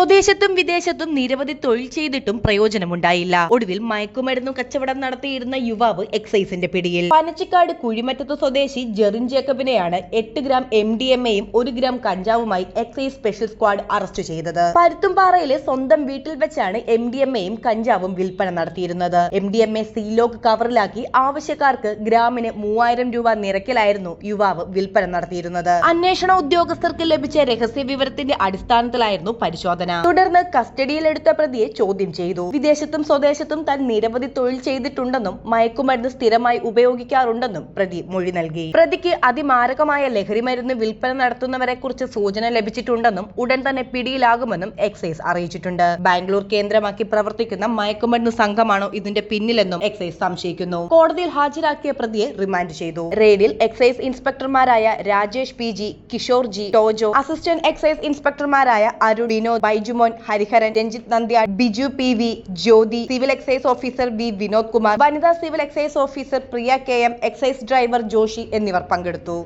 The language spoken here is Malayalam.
സ്വദേശത്തും വിദേശത്തും നിരവധി തൊഴിൽ ചെയ്തിട്ടും പ്രയോജനമുണ്ടായില്ല. ഒടുവിൽ മയക്കുമരുന്നു കച്ചവടം നടത്തിയിരുന്ന യുവാവ് എക്സൈസിന്റെ പിടിയിൽ. പനച്ചിക്കാട് കുഴിമറ്റത്ത് സ്വദേശി ജെറിൻ ജേക്കബിനെയാണ് എട്ട് ഗ്രാം എം ഡി എം എയും ഒരു ഗ്രാം കഞ്ചാവുമായി എക്സൈസ് സ്പെഷ്യൽ സ്ക്വാഡ് അറസ്റ്റ് ചെയ്തത്. പരുത്തുംപാറയിലെ സ്വന്തം വീട്ടിൽ വെച്ചാണ് എം ഡി എം എയും കഞ്ചാവും വിൽപ്പന നടത്തിയിരുന്നത്. എം ഡി എം എ സീലോക്ക് കവറിലാക്കി ആവശ്യക്കാർക്ക് ഗ്രാമിന് മൂവായിരം രൂപ നിരക്കിലായിരുന്നു യുവാവ് വിൽപ്പന നടത്തിയിരുന്നത്. അന്വേഷണ ഉദ്യോഗസ്ഥർക്ക് ലഭിച്ച രഹസ്യ വിവരത്തിന്റെ അടിസ്ഥാനത്തിലായിരുന്നു പരിശോധന. തുടർന്ന് കസ്റ്റഡിയിലെടുത്ത പ്രതിയെ ചോദ്യം ചെയ്തു. വിദേശത്തും സ്വദേശത്തും താൻ നിരവധി തൊഴിൽ ചെയ്തിട്ടുണ്ടെന്നും മയക്കുമരുന്ന് സ്ഥിരമായി ഉപയോഗിക്കാറുണ്ടെന്നും പ്രതി മൊഴി നൽകി. പ്രതിക്ക് അതിമാരകമായ ലഹരിമരുന്ന് വിൽപ്പന നടത്തുന്നവരെ കുറിച്ച് സൂചന ലഭിച്ചിട്ടുണ്ടെന്നും ഉടൻ തന്നെ പിടിയിലാകുമെന്നും എക്സൈസ് അറിയിച്ചിട്ടുണ്ട്. ബാംഗ്ലൂർ കേന്ദ്രമാക്കി പ്രവർത്തിക്കുന്ന മയക്കുമരുന്ന് സംഘമാണോ ഇതിന്റെ പിന്നിലെന്നും എക്സൈസ് സംശയിക്കുന്നു. കോടതിയിൽ ഹാജരാക്കിയ പ്രതിയെ റിമാൻഡ് ചെയ്തു. റെയ്ഡിൽ excise ഇൻസ്പെക്ടർമാരായ Rajesh P G Kishore G Tojo assistant excise ഇൻസ്പെക്ടർമാരായ Arun Vinod Baijumon Hariharan Ranjith Nandyad Biju P V Jyothi civil excise officer V Vinod Kumar വനിതാ civil excise officer Priya K M excise driver Joshi എന്നിവർ പങ്കെടുത്തു.